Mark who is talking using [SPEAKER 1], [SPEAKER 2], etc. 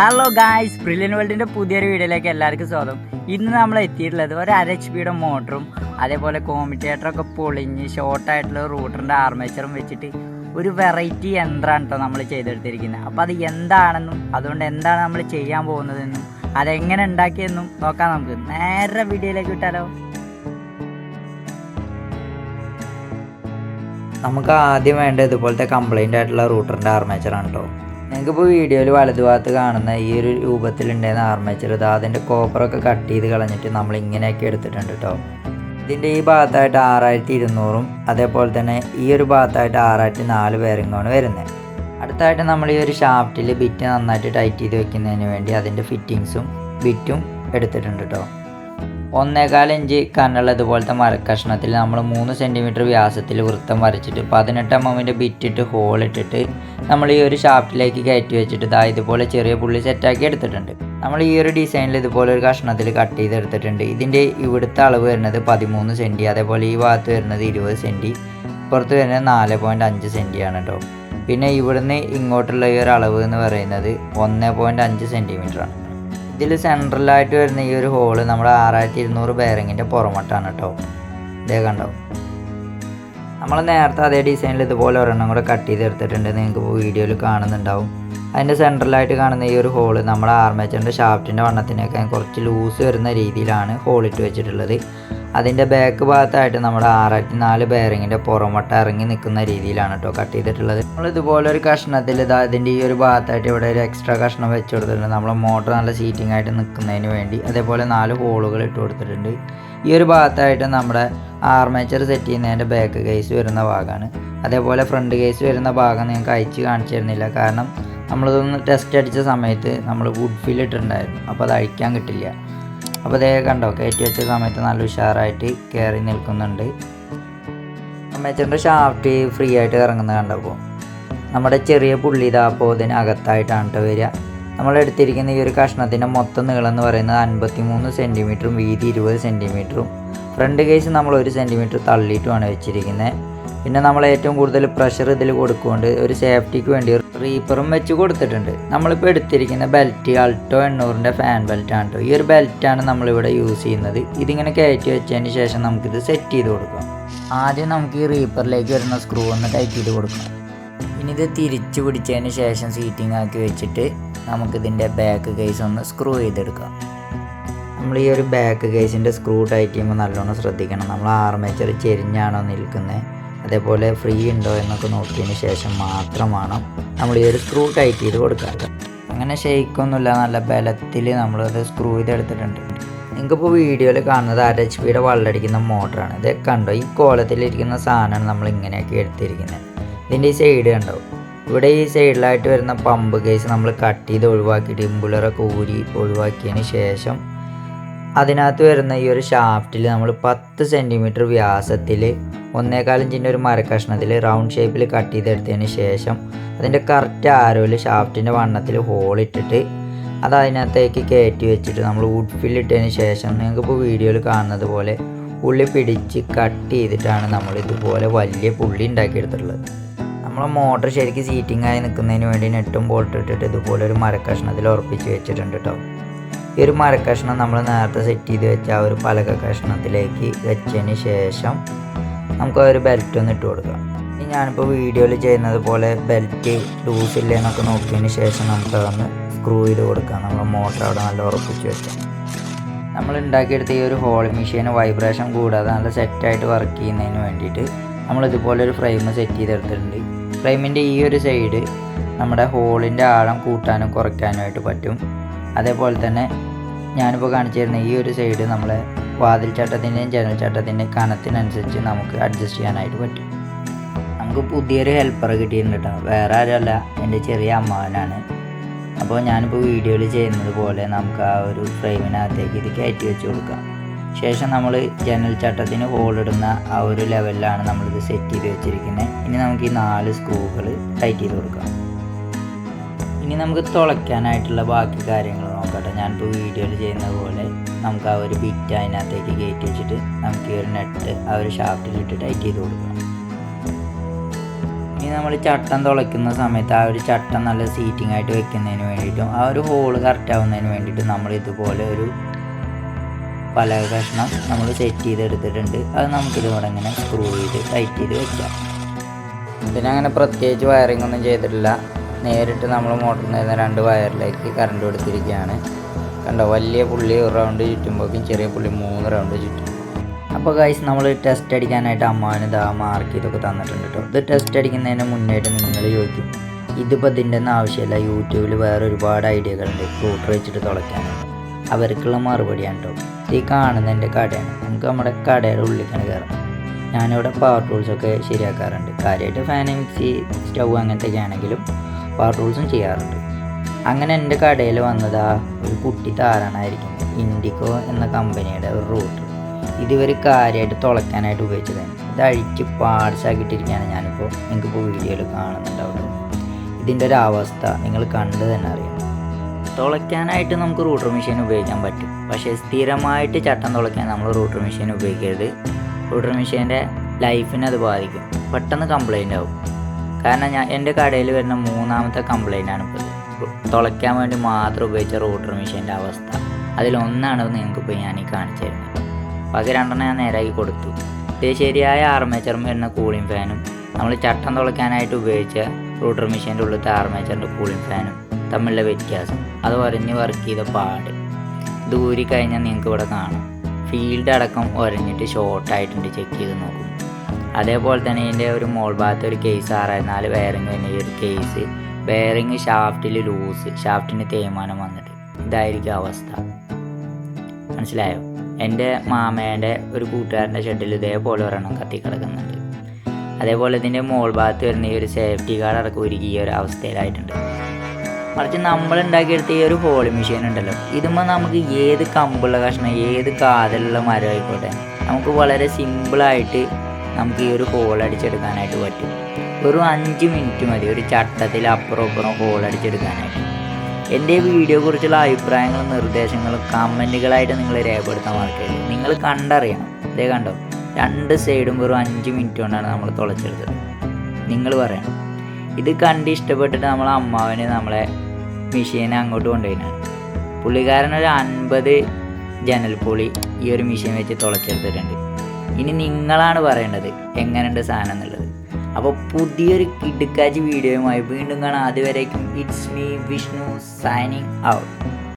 [SPEAKER 1] hello guys brilliant വേൾഡിൻ്റെ പുതിയൊരു വീഡിയോയിലേക്ക് എല്ലാവർക്കും സ്വാഗതം ഇന്ന് നമ്മൾ എത്തിയിട്ടുള്ളത് ഒരു അര എച്ച് പിയുടെ മോട്ടറും അതേപോലെ കോമിറ്റേറ്ററൊക്കെ പൊളിഞ്ഞ് ഷോർട്ടായിട്ടുള്ള റൂട്ടറിൻ്റെ ആർമേച്ചറും വെച്ചിട്ട് ഒരു വെറൈറ്റി യന്ത്രമാണ് കേട്ടോ നമ്മൾ ചെയ്തെടുത്തിരിക്കുന്നത് അപ്പോൾ അത് എന്താണെന്നും അതുകൊണ്ട് എന്താണ് നമ്മൾ ചെയ്യാൻ പോകുന്നതെന്നും അതെങ്ങനെ ഉണ്ടാക്കിയെന്നും നോക്കാം നമുക്ക് നേരെ വീഡിയോയിലേക്ക് വിട്ടാലോ നമുക്ക് ആദ്യം വേണ്ട ഇതുപോലത്തെ കംപ്ലൈൻ്റ് ആയിട്ടുള്ള റൂട്ടറിൻ്റെ ആർമേച്ചറാണ് കേട്ടോ നിങ്ങൾക്കിപ്പോൾ വീഡിയോയിൽ വലതുഭാഗത്ത് കാണുന്ന ഈ ഒരു രൂപത്തിലുണ്ടെന്ന് ആർമേച്ചർ ഇത് അതിൻ്റെ കോപ്പറൊക്കെ കട്ട് ചെയ്ത് കളഞ്ഞിട്ട് നമ്മൾ ഇങ്ങനെയൊക്കെ എടുത്തിട്ടുണ്ട് കേട്ടോ ഇതിൻ്റെ ഈ ഭാഗത്തായിട്ട് ആറായിരത്തി ഇരുന്നൂറും അതേപോലെ തന്നെ ഈ ഒരു ഭാഗത്തായിട്ട് ആറായിരത്തി നാല് പേരെങ്ങാണ് വരുന്നത് അടുത്തായിട്ട് നമ്മൾ ഈ ഒരു ഷാഫ്റ്റിൽ ബിറ്റ് നന്നായിട്ട് ടൈറ്റ് ചെയ്ത് വെക്കുന്നതിന് വേണ്ടി അതിൻ്റെ ഫിറ്റിങ്സും ബിറ്റും എടുത്തിട്ടുണ്ട് കേട്ടോ ഒന്നേകാൽ ഇഞ്ച് കണ്ണുള്ള ഇതുപോലത്തെ മരക്കഷ്ണത്തിൽ നമ്മൾ മൂന്ന് സെൻറ്റിമീറ്റർ വ്യാസത്തിൽ വൃത്തം വരച്ചിട്ട് പതിനെട്ട് എം എമ്മിൻ്റെ ബിറ്റിട്ട് ഹോളിട്ടിട്ട് നമ്മൾ ഈ ഒരു ഷാഫ്റ്റിലേക്ക് കയറ്റി വെച്ചിട്ട് ഇതാ ഇതുപോലെ ചെറിയ പുള്ളി സെറ്റാക്കി എടുത്തിട്ടുണ്ട് നമ്മൾ ഈ ഒരു ഡിസൈനിൽ ഇതുപോലെ ഒരു കഷ്ണത്തിൽ കട്ട് ചെയ്തെടുത്തിട്ടുണ്ട് ഇതിൻ്റെ ഇവിടുത്തെ അളവ് വരുന്നത് പതിമൂന്ന് സെൻറ്റി അതേപോലെ ഈ ഭാഗത്ത് വരുന്നത് ഇരുപത് സെൻറ്റി പുറത്ത് വരുന്നത് നാല് പോയിൻ്റ് അഞ്ച് സെൻറ്റിയാണ് കേട്ടോ പിന്നെ ഇവിടുന്ന് ഇങ്ങോട്ടുള്ള ഈ ഒരു അളവ് എന്ന് പറയുന്നത് ഒന്ന് പോയിൻ്റ് അഞ്ച് സെൻറ്റിമീറ്ററാണ് ഇതിൽ സെൻട്രലായിട്ട് വരുന്ന ഈ ഒരു ഹോള് നമ്മുടെ ആറായിരത്തി ഇരുന്നൂറ് ബെയറിങ്ങിൻ്റെ പുറമോട്ടാണ് കേട്ടോ ഇതേ കണ്ടോ നമ്മൾ നേരത്തെ അതേ ഡിസൈനിൽ ഇതുപോലെ ഒരെണ്ണം കൂടെ കട്ട് ചെയ്തെടുത്തിട്ടുണ്ട് നിങ്ങൾക്ക് വീഡിയോയിൽ കാണുന്നുണ്ടാവും അതിൻ്റെ സെൻട്രലായിട്ട് കാണുന്ന ഈ ഒരു ഹോള് നമ്മുടെ ആർമേച്ചറിൻ്റെ ഷാഫ്റ്റിൻ്റെ വണ്ണത്തിനൊക്കെ കുറച്ച് ലൂസ് വരുന്ന രീതിയിലാണ് ഹോളിട്ട് വെച്ചിട്ടുള്ളത് അതിൻ്റെ ബാക്ക് ഭാഗത്തായിട്ട് നമ്മുടെ ആറായിരത്തി നാല് ബെയറിങ്ങിൻ്റെ പുറമോട്ട ഇറങ്ങി നിൽക്കുന്ന രീതിയിലാണ് കേട്ടോ കട്ട് ചെയ്തിട്ടുള്ളത് നമ്മൾ ഇതുപോലെ ഒരു കഷ്ണത്തിൽ ഇതാ അതിൻ്റെ ഈ ഒരു ഭാഗത്തായിട്ട് ഇവിടെ ഒരു എക്സ്ട്രാ കഷ്ണം വെച്ച് കൊടുത്തിട്ടുണ്ട് നമ്മൾ മോട്ടർ നല്ല സീറ്റിംഗ് ആയിട്ട് നിൽക്കുന്നതിന് വേണ്ടി അതേപോലെ നാല് ഹോളുകൾ ഇട്ട് കൊടുത്തിട്ടുണ്ട് ഈ ഒരു ഭാഗത്തായിട്ട് നമ്മുടെ ആർമേച്ചർ സെറ്റ് ചെയ്യുന്നതിൻ്റെ ബാക്ക് കേസ് വരുന്ന ഭാഗമാണ് അതേപോലെ ഫ്രണ്ട് കേസ് വരുന്ന ഭാഗം നിങ്ങൾക്ക് അയച്ച് കാണിച്ചു തരുന്നില്ല കാരണം നമ്മളിതൊന്ന് ടെസ്റ്റ് അടിച്ച സമയത്ത് നമ്മൾ വുഡ് ഫിൽ ഇട്ടിട്ടുണ്ടായിരുന്നു അപ്പോൾ അത് അഴിക്കാൻ കിട്ടില്ല അപ്പോൾ അതേ കണ്ടോ കയറ്റി വെച്ച സമയത്ത് നല്ല ഉഷാറായിട്ട് കയറി നിൽക്കുന്നുണ്ട് അമ്മേച്ചൻ്റെ ഷാഫ്റ്റ് ഫ്രീ ആയിട്ട് ഇറങ്ങുന്നത് കണ്ടപ്പോൾ നമ്മുടെ ചെറിയ പുള്ളി ഇതാ അപ്പോൾ ഇതിനകത്തായിട്ടാണ് കേട്ടോ വരിക നമ്മൾ ഈ ഒരു കഷ്ണത്തിൻ്റെ മൊത്തം നീളം എന്ന് പറയുന്നത് അൻപത്തി മൂന്ന് സെൻറ്റിമീറ്ററും വീതി ഇരുപത് സെൻറ്റിമീറ്ററും ഫ്രണ്ട് കേസ് നമ്മൾ ഒരു സെൻറ്റിമീറ്റർ തള്ളിയിട്ടുമാണ് വെച്ചിരിക്കുന്നത് പിന്നെ നമ്മൾ ഏറ്റവും കൂടുതൽ പ്രഷർ ഇതിൽ കൊടുക്കുകൊണ്ട് ഒരു സേഫ്റ്റിക്ക് വേണ്ടി റീപ്പറും വെച്ച് കൊടുത്തിട്ടുണ്ട് നമ്മളിപ്പോൾ എടുത്തിരിക്കുന്ന ബെൽറ്റ് അൾട്ടോ എണ്ണൂറിൻ്റെ ഫാൻ ബെൽറ്റാണ് കേട്ടോ ഈ ഒരു ബെൽറ്റാണ് നമ്മളിവിടെ യൂസ് ചെയ്യുന്നത് ഇതിങ്ങനെ കയറ്റി വെച്ചതിന് ശേഷം നമുക്കിത് സെറ്റ് ചെയ്ത് കൊടുക്കാം ആദ്യം നമുക്ക് ഈ റീപ്പറിലേക്ക് വരുന്ന സ്ക്രൂ ഒന്ന് ടൈറ്റ് ചെയ്ത് കൊടുക്കാം ഇനി ഇത് തിരിച്ചു പിടിച്ചതിന് ശേഷം സീറ്റിംഗ് ആക്കി വെച്ചിട്ട് നമുക്കിതിൻ്റെ ബാക്ക് കേസ് ഒന്ന് സ്ക്രൂ ചെയ്തെടുക്കാം നമ്മൾ ഈ ഒരു ബാക്ക് കേസിൻ്റെ സ്ക്രൂ ടൈറ്റ് ചെയ്യുമ്പോൾ നല്ലോണം ശ്രദ്ധിക്കണം നമ്മൾ ആർമേച്ചർ ചെരിഞ്ഞാണോ നിൽക്കുന്നത് അതേപോലെ ഫ്രീ ഉണ്ടോ എന്നൊക്കെ നോക്കിയതിന് ശേഷം മാത്രമാണ് നമ്മൾ ഈ ഒരു സ്ക്രൂ ടൈറ്റ് ചെയ്ത് കൊടുക്കാറ് അങ്ങനെ ഷെയ്ക്കൊന്നുമില്ല നല്ല ബലത്തിൽ നമ്മളത് സ്ക്രൂ ചെയ്തെടുത്തിട്ടുണ്ട് നിങ്ങൾക്കിപ്പോൾ വീഡിയോയിൽ കാണുന്നത് ആർ എച്ച് പിയുടെ വള്ളടിക്കുന്ന മോട്ടറാണ് ഇത് കണ്ടോ ഈ കോലത്തിലിരിക്കുന്ന സാധനമാണ് നമ്മൾ ഇങ്ങനെയൊക്കെ എടുത്തിരിക്കുന്നത് ഇതിൻ്റെ ഈ സൈഡ് കണ്ടോ ഇവിടെ ഈ സൈഡിലായിട്ട് വരുന്ന പമ്പ് കേസ് നമ്മൾ കട്ട് ചെയ്ത് ഒഴിവാക്കി ഇമ്പുലറൊക്കെ ഊരി ഒഴിവാക്കിയതിന് ശേഷം അതിനകത്ത് വരുന്ന ഈ ഒരു ഷാഫ്റ്റിൽ നമ്മൾ പത്ത് സെൻറ്റിമീറ്റർ വ്യാസത്തിൽ ഒന്നേകാൽ ഇഞ്ചിൻ്റെ ഒരു മരക്കഷ്ണത്തിൽ റൗണ്ട് ഷേപ്പിൽ കട്ട് ചെയ്തെടുത്തതിന് ശേഷം അതിൻ്റെ കറക്റ്റ് ആരോയിൽ ഷാഫ്റ്റിൻ്റെ വണ്ണത്തിൽ ഹോൾ ഇട്ടിട്ട് അത് അതിനകത്തേക്ക് കയറ്റി വെച്ചിട്ട് നമ്മൾ വുഡ് ഫില്ലിട്ടതിന് ശേഷം ശേഷം നിങ്ങൾക്കിപ്പോൾ വീഡിയോയിൽ കാണുന്നത് പോലെ ഉള്ളി പിടിച്ച് കട്ട് ചെയ്തിട്ടാണ് നമ്മൾ ഇതുപോലെ വലിയ പുള്ളി ഉണ്ടാക്കിയെടുത്തിട്ടുള്ളത് നമ്മളെ മോട്ടർ ശരിക്കും സീറ്റിംഗ് ആയി നിൽക്കുന്നതിന് വേണ്ടി നെട്ടും ബോൾട്ട് ഇട്ടിട്ട് ഇതുപോലെ ഒരു മരക്കഷ്ണത്തിൽ ഉറപ്പിച്ച് വെച്ചിട്ടുണ്ട് കേട്ടോ ഈ ഒരു മരക്കഷ്ണം നമ്മൾ നേരത്തെ സെറ്റ് ചെയ്ത് വെച്ച ആ ഒരു പലക കഷ്ണത്തിലേക്ക് വെച്ചതിന് ശേഷം നമുക്ക് ഒരു ബെൽറ്റ് ഒന്ന് ഇട്ട് കൊടുക്കാം ഇനി ഞാനിപ്പോൾ വീഡിയോയിൽ ചെയ്യുന്നത് പോലെ ബെൽറ്റ് ലൂസ് ഇല്ലെന്നൊക്കെ നോക്കിയതിന് ശേഷം നമുക്ക് അതൊന്ന് സ്ക്രൂ ചെയ്ത് കൊടുക്കാം നമ്മൾ മോട്ടർ അവിടെ നല്ല ഉറപ്പിച്ച് വെക്കാം നമ്മൾ ഉണ്ടാക്കിയെടുത്ത ഈ ഒരു ഹോൾ മെഷീൻ വൈബ്രേഷൻ കൂടാതെ നല്ല സെറ്റായിട്ട് വർക്ക് ചെയ്യുന്നതിന് വേണ്ടിയിട്ട് നമ്മൾ ഇതുപോലെ ഒരു ഫ്രെയിം സെറ്റ് ചെയ്തെടുത്തിട്ടുണ്ട് ഫ്ലെയിമിൻ്റെ ഈ ഒരു സൈഡ് നമ്മുടെ ഹോളിൻ്റെ ആഴം കൂട്ടാനും കുറയ്ക്കാനുമായിട്ട് പറ്റും അതേപോലെ തന്നെ ഞാനിപ്പോൾ കാണിച്ചു തരുന്ന ഈ ഒരു സൈഡ് നമ്മൾ വാതിൽ ചട്ടത്തിൻ്റെയും ജനൽ ചട്ടത്തിൻ്റെയും കനത്തിനനുസരിച്ച് നമുക്ക് അഡ്ജസ്റ്റ് ചെയ്യാനായിട്ട് പറ്റും നമുക്ക് പുതിയൊരു ഹെൽപ്പർ കിട്ടിയിട്ടുണ്ട് കേട്ടോ വേറെ ആരല്ല എൻ്റെ ചെറിയ അമ്മാവനാണ് അപ്പോൾ ഞാനിപ്പോൾ വീഡിയോയിൽ ചെയ്യുന്നത് പോലെ നമുക്ക് ആ ഒരു ഫ്രെയിമിനകത്തേക്ക് ഇത് കയറ്റി വെച്ച് കൊടുക്കാം ശേഷം നമ്മൾ ജനൽ ചട്ടത്തിന് ഹോളിടുന്ന ആ ഒരു ലെവലിലാണ് നമ്മളിത് സെറ്റ് ചെയ്ത് വെച്ചിരിക്കുന്നത് ഇനി നമുക്ക് ഈ നാല് സ്ക്രൂകൾ ടൈറ്റ് ചെയ്ത് കൊടുക്കാം ഇനി നമുക്ക് തുളയ്ക്കാനായിട്ടുള്ള ബാക്കി കാര്യങ്ങൾ നോക്കട്ടെ ഞാനിപ്പോൾ വീഡിയോയിൽ ചെയ്യുന്ന പോലെ നമുക്ക് ആ ഒരു ബിറ്റ് അതിനകത്തേക്ക് കയറ്റി വെച്ചിട്ട് നമുക്ക് ഈ ഒരു നെറ്റ് ആ ഒരു ഷാഫ്റ്റിലിട്ട് ടൈറ്റ് ചെയ്ത് കൊടുക്കാം ഇനി നമ്മൾ ചട്ടം തുളയ്ക്കുന്ന സമയത്ത് ആ ഒരു ചട്ടം നല്ല സീറ്റിംഗ് ആയിട്ട് വെക്കുന്നതിന് വേണ്ടിയിട്ടും ആ ഒരു ഹോള് കറക്റ്റ് ആവുന്നതിന് വേണ്ടിയിട്ടും നമ്മൾ ഇതുപോലെ ഒരു പല കഷ്ണം നമ്മൾ സെറ്റ് എടുത്തിട്ടുണ്ട് അത് നമുക്കിതുകൂടെ ഇങ്ങനെ സ്ക്രൂ ചെയ്ത് ടൈറ്റ് ചെയ്ത് വെക്കാം പിന്നെ അങ്ങനെ പ്രത്യേകിച്ച് വയറിംഗ് ഒന്നും ചെയ്തിട്ടില്ല നേരിട്ട് നമ്മൾ മോട്ടറിൽ നിന്ന് രണ്ട് വയറിലേക്ക് കറണ്ട് കൊടുത്തിരിക്കുകയാണ് കണ്ടോ വലിയ പുള്ളി ഒരു റൗണ്ട് ചുറ്റുമ്പോഴേക്കും ചെറിയ പുള്ളി മൂന്ന് റൗണ്ട് ചുറ്റും അപ്പോൾ കൈസ് നമ്മൾ ടെസ്റ്റ് അടിക്കാനായിട്ട് അമ്മാവന് ഇതാ മാർക്ക് ഇതൊക്കെ തന്നിട്ടുണ്ട് കേട്ടോ ഇത് ടെസ്റ്റ് അടിക്കുന്നതിന് മുന്നേറ്റം നിങ്ങൾ ചോദിക്കും ഇതിപ്പോൾ ഇതിൻ്റെ ഒന്നും ആവശ്യമില്ല യൂട്യൂബിൽ വേറെ ഒരുപാട് ഐഡിയകളുണ്ട് ഫ്ലൂട്ടർ വെച്ചിട്ട് തുളയ്ക്കാൻ അവർക്കുള്ള മറുപടിയാണ് കേട്ടോ ഈ എൻ്റെ കടയാണ് നമുക്ക് നമ്മുടെ കടയുടെ ഉള്ളിലേക്കാണ് കയറാം ഞാനിവിടെ പവർ ടൂൾസൊക്കെ ശരിയാക്കാറുണ്ട് കാര്യമായിട്ട് ഫാൻ മിക്സി സ്റ്റൗ അങ്ങനത്തെയൊക്കെ ആണെങ്കിലും പവർ ടൂൾസും ചെയ്യാറുണ്ട് അങ്ങനെ എൻ്റെ കടയിൽ വന്നത് ആ ഒരു കുട്ടി താരാണായിരിക്കും ഇൻഡിക്കോ എന്ന കമ്പനിയുടെ ഒരു റൂട്ട് ഇതുവരെ കാര്യമായിട്ട് തുളയ്ക്കാനായിട്ട് ഉപയോഗിച്ചതാണ് ഇത് അഴിച്ച് പാർട്സാക്കിയിട്ടിരിക്കുകയാണ് ഞാനിപ്പോൾ നിങ്ങൾക്കിപ്പോൾ വീഡിയോയിൽ അവിടെ ഇതിൻ്റെ ഒരു അവസ്ഥ നിങ്ങൾ കണ്ടു തന്നെ അറിയണം തുളയ്ക്കാനായിട്ട് നമുക്ക് റൂട്ടർ മെഷീൻ ഉപയോഗിക്കാൻ പറ്റും പക്ഷേ സ്ഥിരമായിട്ട് ചട്ടം തുളയ്ക്കാൻ നമ്മൾ റൂട്ടർ മെഷീൻ ഉപയോഗിക്കരുത് റൂട്ടർ മെഷീൻ്റെ ലൈഫിനെ അത് ബാധിക്കും പെട്ടെന്ന് കംപ്ലൈൻ്റ് ആവും കാരണം ഞാൻ എൻ്റെ കടയിൽ വരുന്ന മൂന്നാമത്തെ കംപ്ലൈൻ്റ് ആണ് ഇപ്പോൾ തുളയ്ക്കാൻ വേണ്ടി മാത്രം ഉപയോഗിച്ച റൂട്ടർ മെഷീൻ്റെ അവസ്ഥ അതിലൊന്നാണ് നിങ്ങൾക്കിപ്പോൾ ഞാൻ ഈ കാണിച്ചു തരുന്നത് ബാക്കി രണ്ടെണ്ണം ഞാൻ നേരാക്കി കൊടുത്തു ഇത് ശരിയായ ആർമേച്ചറും വരുന്ന കൂളിംഗ് ഫാനും നമ്മൾ ചട്ടം തുളയ്ക്കാനായിട്ട് ഉപയോഗിച്ച റൂട്ടർ മെഷീൻ്റെ ഉള്ളിലത്തെ ആർമേച്ചറിൻ്റെ കൂളിംഗ് ഫാനും തമ്മിലുള്ള വ്യത്യാസം അത് വരഞ്ഞ് വർക്ക് ചെയ്ത പാട് ദൂരി കഴിഞ്ഞാൽ നിങ്ങൾക്ക് ഇവിടെ കാണാം ഫീൽഡ് അടക്കം ഒരഞ്ഞിട്ട് ഷോർട്ടായിട്ടുണ്ട് ചെക്ക് ചെയ്ത് നോക്കും അതേപോലെ തന്നെ ഇതിൻ്റെ ഒരു മോൾ ഭാഗത്ത് ഒരു കേസ് ആറായിരുന്നാല് വയറിങ് തന്നെ ഈ ഒരു കേസ് വയറിങ് ഷാഫ്റ്റിൽ ലൂസ് ഷാഫ്റ്റിന് തേയ്മാനം വന്നിട്ട് ഇതായിരിക്കും അവസ്ഥ മനസ്സിലായോ എൻ്റെ മാമേൻ്റെ ഒരു കൂട്ടുകാരൻ്റെ ഷെഡിൽ ഇതേപോലെ ഒരെണ്ണം കത്തി കിടക്കുന്നുണ്ട് അതേപോലെ ഇതിൻ്റെ മോൾ ഭാഗത്ത് വരുന്ന ഈ ഒരു സേഫ്റ്റി ഗാർഡ് അടക്കം ഒരുക്കിയ ഒരു അവസ്ഥയിലായിട്ടുണ്ട് മറിച്ച് നമ്മൾ ഉണ്ടാക്കിയെടുത്ത ഈ ഒരു പോളി മെഷീൻ ഉണ്ടല്ലോ ഇതുമ്പോൾ നമുക്ക് ഏത് കമ്പുള്ള കഷ്ണം ഏത് കാതലുള്ള മരം ആയിക്കോട്ടെ നമുക്ക് വളരെ സിമ്പിളായിട്ട് നമുക്ക് ഈ ഒരു ഹോൾ അടിച്ചെടുക്കാനായിട്ട് പറ്റും ഒരു അഞ്ച് മിനിറ്റ് മതി ഒരു ചട്ടത്തിൽ അപ്പുറം അപ്പുറം ഹോൾ അടിച്ചെടുക്കാനായിട്ട് എൻ്റെ വീഡിയോ കുറിച്ചുള്ള അഭിപ്രായങ്ങളും നിർദ്ദേശങ്ങളും കമൻറ്റുകളായിട്ട് നിങ്ങൾ രേഖപ്പെടുത്താൻ മറക്കരുത് നിങ്ങൾ കണ്ടറിയണം ഇതേ കണ്ടോ രണ്ട് സൈഡും വെറും അഞ്ച് മിനിറ്റ് കൊണ്ടാണ് നമ്മൾ തുളച്ചെടുത്തത് നിങ്ങൾ പറയണം ഇത് കണ്ട് ഇഷ്ടപ്പെട്ടിട്ട് നമ്മളെ അമ്മാവന് നമ്മളെ മെഷീനെ അങ്ങോട്ട് കൊണ്ടുപോയിനാണ് പുള്ളിക്കാരൻ ഒരു അൻപത് പുളി ഈ ഒരു മെഷീൻ വെച്ച് തുളച്ചെടുത്തിട്ടുണ്ട് ഇനി നിങ്ങളാണ് പറയേണ്ടത് എങ്ങനെയുണ്ട് സാധനം എന്നുള്ളത് അപ്പോൾ പുതിയൊരു കിടുക്കാച്ചി വീഡിയോയുമായി വീണ്ടും കാണാം അതുവരേക്കും it's me Vishnu signing out